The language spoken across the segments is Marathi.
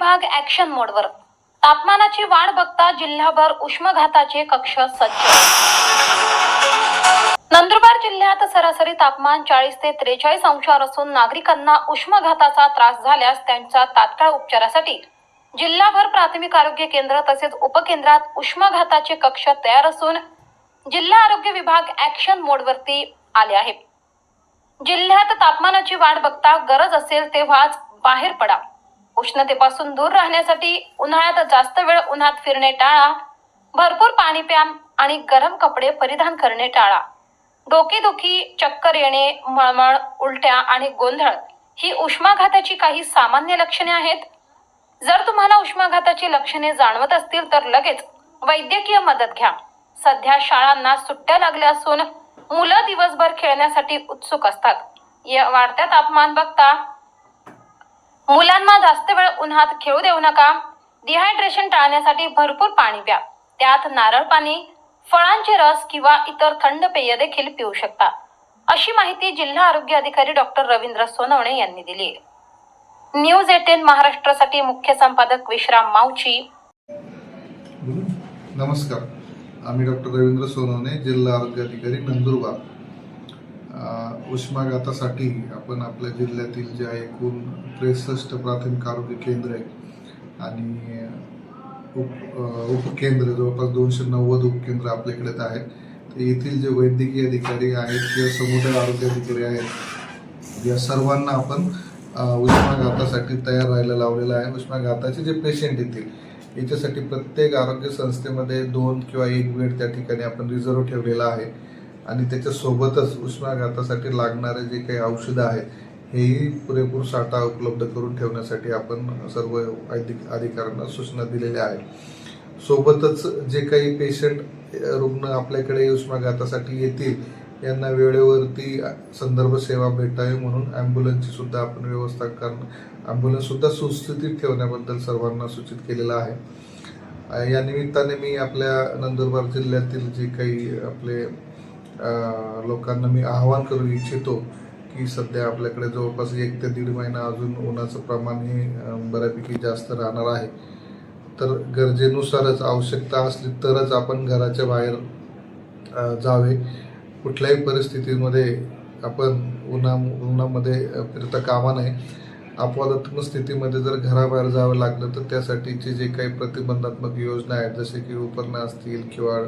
विभाग ऍक्शन मोडवर तापमानाची वाढ बघता जिल्हाभर उष्माघाताचे कक्ष सज्ज. नंदुरबार जिल्ह्यात सरासरी तापमान चाळीस ते त्रेचाळीस अंशावर असून नागरिकांना उष्माघाताचा त्रास झाल्यास त्यांच्या तात्काळ उपचारासाठी जिल्हाभर प्राथमिक आरोग्य केंद्र तसेच उपकेंद्रात उष्माघाताचे कक्ष तयार असून जिल्हा आरोग्य विभाग ऍक्शन मोडवरती आले आहे. जिल्ह्यात तापमानाची वाढ बघता गरज असेल तेव्हाच बाहेर पडा. उष्णतेपासून दूर राहण्यासाठी उन्हाळ्यात जास्त वेळ उन्हात फिरणे टाळा. भरपूर पाणी प्या आणि गरम कपडे परिधान करणे टाळा. डोकेदुखी चक्कर येणे मळमळ उलट्या आणि गोंधळ ही उष्माघाताची काही सामान्य लक्षणे आहेत. जर तुम्हाला उष्माघाताची लक्षणे जाणवत असतील तर लगेच वैद्यकीय मदत घ्या. सध्या शाळांना सुट्ट्या लागल्या असून मुलं दिवसभर खेळण्यासाठी उत्सुक असतात. या वाढत्या तापमान बघता मुलांना जास्त वेळ उन्हात खेळू देऊ नका. डिहायड्रेशन टाळण्यासाठी भरपूर पाणी प्या. त्यात नारळ पाणी फळांचे रस किंवा इतर थंड पेय देखील पिऊ शकता. अशी माहिती जिल्हा आरोग्य अधिकारी डॉक्टर रवींद्र सोनवणे यांनी दिली. न्यूज एटेन महाराष्ट्रासाठी मुख्य संपादक विश्राम माऊची नमस्कार. आम्ही डॉक्टर रवींद्र सोनवणे जिल्हा आरोग्य अधिकारी नंदुरबार. उष्माघातासाठी आपण आपल्या जिल्ह्यातील ज्या एकूण त्रेसष्ट प्राथमिक आरोग्य केंद्र आहे आणि उप उपकेंद्र जवळपास दोनशे नव्वद उपकेंद्र आपल्याकडे आहेत. तर येथील जे वैद्यकीय अधिकारी आहेत किंवा समुदाय आरोग्य अधिकारी आहेत या सर्वांना आपण उष्माघातासाठी तयार राहायला लावलेलं आहे. उष्माघाताचे जे पेशंट येतील याच्यासाठी प्रत्येक आरोग्य संस्थेमध्ये दोन किंवा एक बेड त्या ठिकाणी आपण रिझर्व ठेवलेला आहे. आणि त्याच्यासोबतच उष्माघातासाठी लागणारे जे काही औषधं आहेत हेही पुरेपूर साठा उपलब्ध करून ठेवण्यासाठी आपण सर्व वैद्यक अधिकाऱ्यांना सूचना दिलेल्या आहेत. सोबतच जे काही पेशंट रुग्ण आपल्याकडे उष्माघातासाठी येतील यांना वेळेवरती संदर्भ सेवा भेटावी म्हणून ॲम्ब्युलन्सची सुद्धा आपण व्यवस्था करणं ॲम्ब्युलन्ससुद्धा सुस्थितीत ठेवण्याबद्दल सर्वांना सूचित केलेलं आहे. या निमित्ताने मी आपल्या नंदुरबार जिल्ह्यातील जे काही आपले लोकांना मी आवाहन करू इच्छितो की सध्या आपल्याकडे जवळपास एक ते दीड महिना अजून उन्हाचं प्रमाण हे बऱ्यापैकी जास्त राहणार आहे. तर गरजेनुसारच आवश्यकता असली तरच आपण घराच्या बाहेर जावे. कुठल्याही परिस्थितीमध्ये आपण उन्हा उन्हामध्ये फिरता कामा नये. अपवादात्मक स्थितीमध्ये जर घराबाहेर जावं लागलं तर त्यासाठीचे जे काही प्रतिबंधात्मक योजना आहेत जसे की उपकरणं असतील किंवा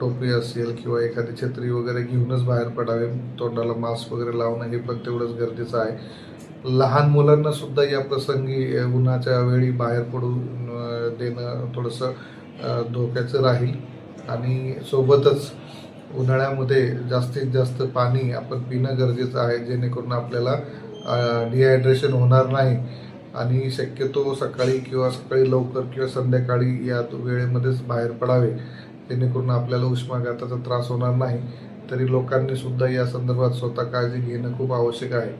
टोपी असेल किंवा एखादी छत्री वगैरे घेऊनच बाहेर पडावे तोंडाला मास्क वगैरे लावणं हे पण तेवढंच गरजेचं आहे. लहान मुलांना सुद्धा या प्रसंगी उन्हाच्या वेळी बाहेर पडू देणं थोडंसं धोक्याचं राहील. आणि सोबतच उन्हाळ्यामध्ये जास्तीत जास्त पाणी आपण पिणं गरजेचं आहे जेणेकरून आपल्याला डिहायड्रेशन होणार नाही. आणि शक्यतो सकाळी किंवा सकाळी लवकर किंवा संध्याकाळी या वेळेमध्येच बाहेर पडावे. जेणेकरून आपल्याला उष्माघाताचा त्रास होणार नाही. तरी लोकांनी सुद्धा या संदर्भात स्वतः काळजी घेणं खूप आवश्यक आहे.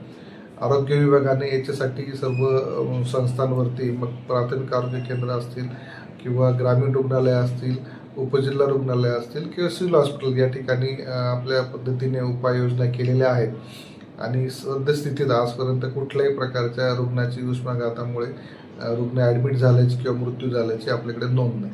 आरोग्य विभागाने याच्यासाठी सर्व संस्थांवरती मग प्राथमिक आरोग्य केंद्र असतील किंवा ग्रामीण रुग्णालय असतील उपजिल्हा रुग्णालय असतील किंवा सिव्हिल हॉस्पिटल या ठिकाणी आपल्या पद्धतीने उपाययोजना केलेल्या आहेत. आणि सद्यस्थितीत आजपर्यंत कुठल्याही प्रकारच्या रुग्णाची उष्माघातामुळे रुग्ण ॲडमिट झाल्याची किंवा मृत्यू झाल्याची आपल्याकडे नोंद नाही.